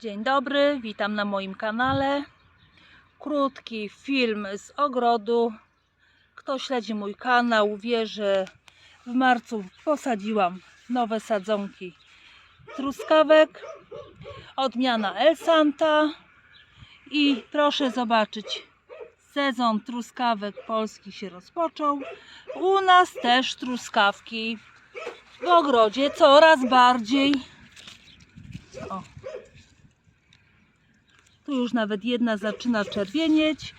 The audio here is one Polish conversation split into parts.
Dzień dobry, witam na moim kanale. Krótki film z ogrodu. Kto śledzi mój kanał, wie, że w marcu posadziłam nowe sadzonki truskawek. Odmiana El Santa. I proszę zobaczyć, sezon truskawek polski się rozpoczął. U nas też truskawki w ogrodzie coraz bardziej. O. Tu już nawet jedna zaczyna czerwienieć.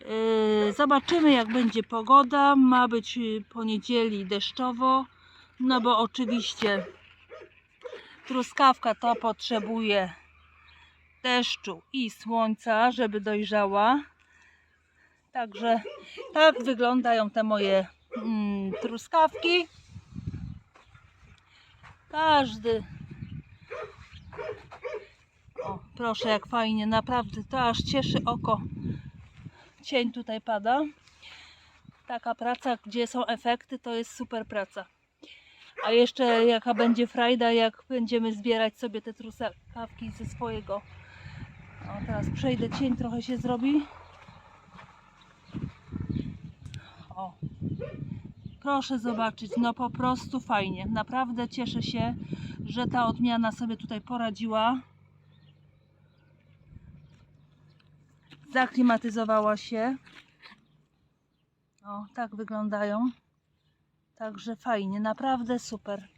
Yy, Zobaczymy jak będzie pogoda. Ma być yy, poniedzieli deszczowo. No bo oczywiście truskawka to potrzebuje deszczu i słońca, żeby dojrzała. Także tak wyglądają te moje mm, truskawki. Każdy. O, proszę, jak fajnie, naprawdę to aż cieszy oko. Cień tutaj pada. Taka praca, gdzie są efekty, to jest super praca. A jeszcze jaka będzie frajda, jak będziemy zbierać sobie te truskawki ze swojego. O, teraz przejdę, cień trochę się zrobi. O, proszę zobaczyć, no po prostu fajnie. Naprawdę cieszę się, że ta odmiana sobie tutaj poradziła. Zaklimatyzowała się. O, tak wyglądają. Także fajnie, naprawdę super.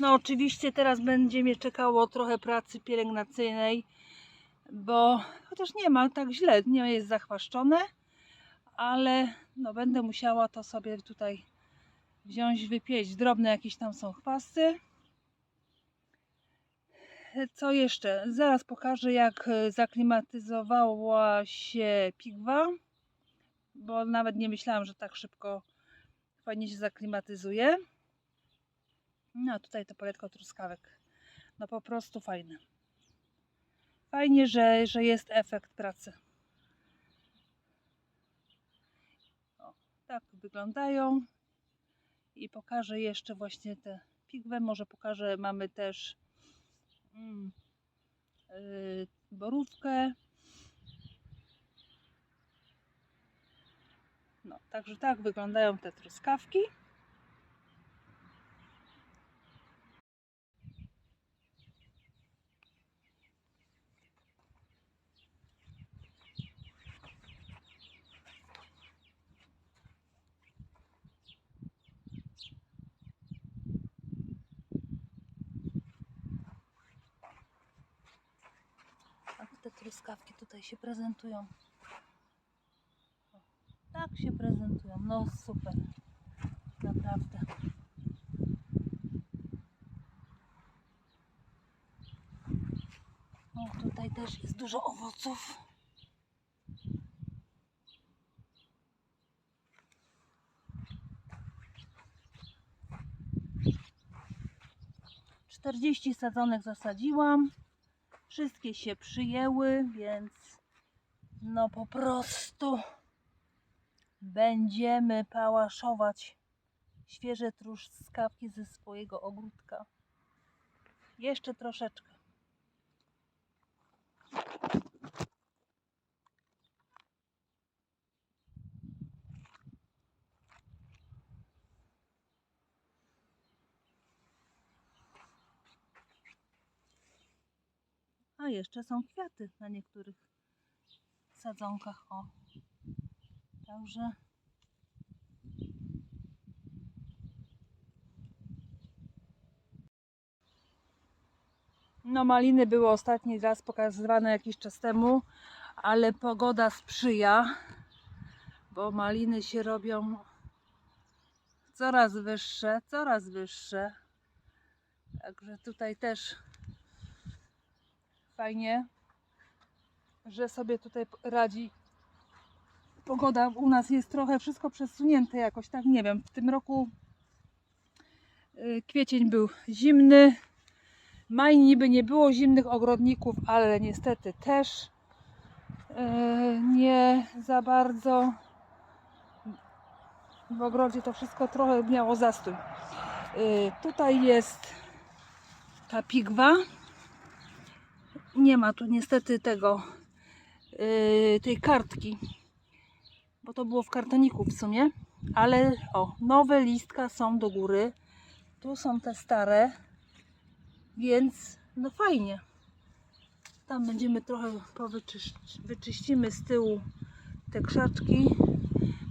No oczywiście teraz będzie mnie czekało trochę pracy pielęgnacyjnej, bo chociaż nie ma tak źle, nie jest zachwaszczone, ale no będę musiała to sobie tutaj wziąć, wypieść. Drobne jakieś tam są chwasty. Co jeszcze? Zaraz pokażę jak e, zaklimatyzowała się pigwa, bo nawet nie myślałam, że tak szybko fajnie się zaklimatyzuje. No tutaj to poletko truskawek. No po prostu fajne. Fajnie, że, że jest efekt pracy. O, tak wyglądają. I pokażę jeszcze właśnie te pigwę. Może pokażę, mamy też borówkę. No, także tak wyglądają te truskawki. Tak te truskawki tutaj się prezentują. Tak się prezentują. No super. Naprawdę. O, tutaj też jest dużo owoców. Czterdzieści sadzonek zasadziłam. Wszystkie się przyjęły, więc no po prostu będziemy pałaszować świeże truskawki ze swojego ogródka. Jeszcze troszeczkę. A jeszcze są kwiaty na niektórych sadzonkach. O. Także No maliny były ostatni raz pokazywane jakiś czas temu, ale pogoda sprzyja, bo maliny się robią coraz wyższe, coraz wyższe. Także tutaj też fajnie, że sobie tutaj radzi pogoda u nas jest trochę wszystko przesunięte jakoś, tak nie wiem. W tym roku y, kwiecień był zimny. Maj niby nie było zimnych ogrodników, ale niestety też y, nie za bardzo. W ogrodzie to wszystko trochę miało zastój. Y, Tutaj jest ta pigwa. Nie ma tu niestety tego, yy, tej kartki, bo to było w kartoniku w sumie, ale o, nowe listka są do góry, tu są te stare, więc no fajnie. Tam będziemy trochę wyczyścimy z tyłu te krzaczki,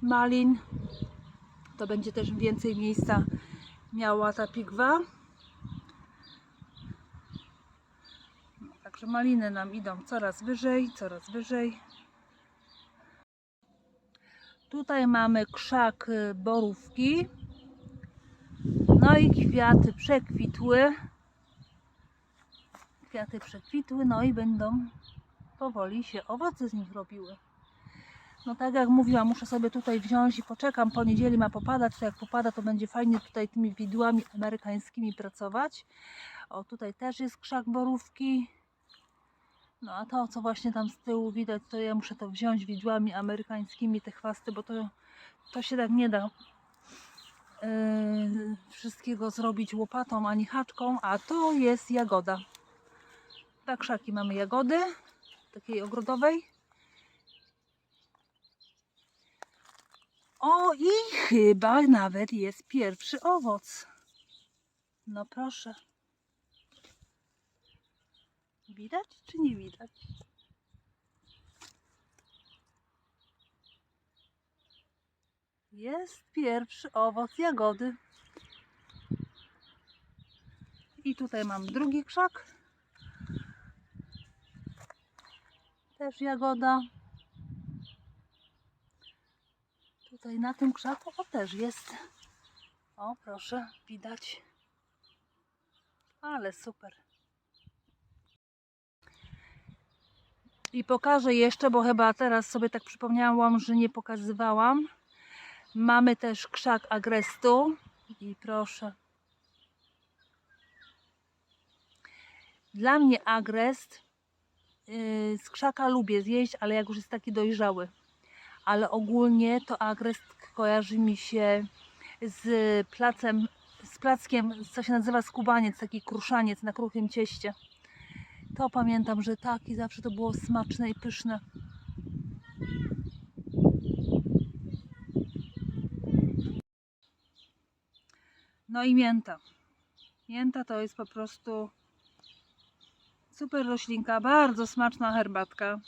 malin. To będzie też więcej miejsca miała ta pigwa. Także maliny nam idą coraz wyżej, coraz wyżej. Tutaj mamy krzak y, borówki. No i kwiaty przekwitły. Kwiaty przekwitły, no i będą powoli się owoce z nich robiły. No tak jak mówiłam, muszę sobie tutaj wziąć i poczekam. Po niedzieli ma popadać, to jak popada, to będzie fajnie tutaj tymi widłami amerykańskimi pracować. O, tutaj też jest krzak borówki. No a to, co właśnie tam z tyłu widać, to ja muszę to wziąć widłami amerykańskimi, te chwasty, bo to, to się tak nie da yy, wszystkiego zrobić łopatą ani haczką, a to jest jagoda. Tak, krzaki mamy jagody, takiej ogrodowej. O, i chyba nawet jest pierwszy owoc. No proszę. Widać czy nie widać? Jest pierwszy owoc jagody. I tutaj mam drugi krzak. Też jagoda. Tutaj na tym krzaku o też jest. O proszę, widać. Ale super. I pokażę jeszcze, bo chyba teraz sobie tak przypomniałam, że nie pokazywałam. Mamy też krzak agrestu. I proszę. Dla mnie agrest yy, z krzaka lubię zjeść, ale jak już jest taki dojrzały. Ale ogólnie to agrest kojarzy mi się z placem, z plackiem, co się nazywa skubaniec, taki kruszaniec na kruchym cieście. To pamiętam, że tak i zawsze to było smaczne i pyszne. No i mięta. Mięta to jest po prostu super roślinka, bardzo smaczna herbatka.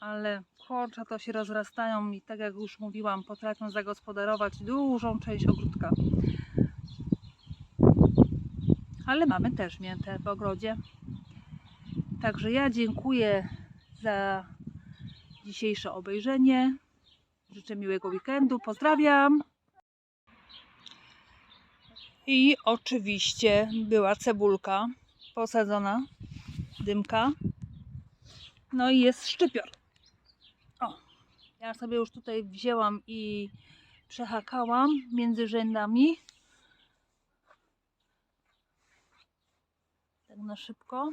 Ale kurcza to się rozrastają i tak jak już mówiłam, potrafią zagospodarować dużą część ogródka. Ale mamy też miętę w ogrodzie. Także ja dziękuję za dzisiejsze obejrzenie. Życzę miłego weekendu. Pozdrawiam. I oczywiście była cebulka posadzona, dymka. No i jest szczypior. O, ja sobie już tutaj wzięłam i przehakałam między rzędami. Tak na szybko.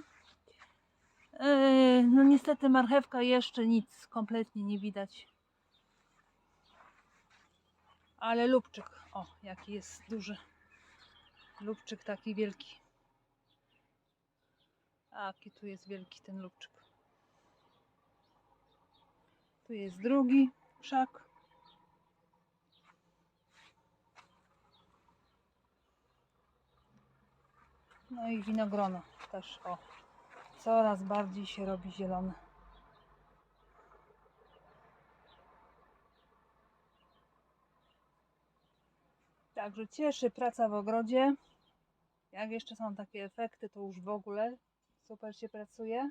Yy, no niestety marchewka jeszcze nic kompletnie nie widać. Ale lubczyk, o jaki jest duży. Lubczyk taki wielki. A, jaki tu jest wielki ten lubczyk. Tu jest drugi krzak. No i winogrono też, o. Coraz bardziej się robi zielone. Także cieszy praca w ogrodzie. Jak jeszcze są takie efekty, to już w ogóle super się pracuje.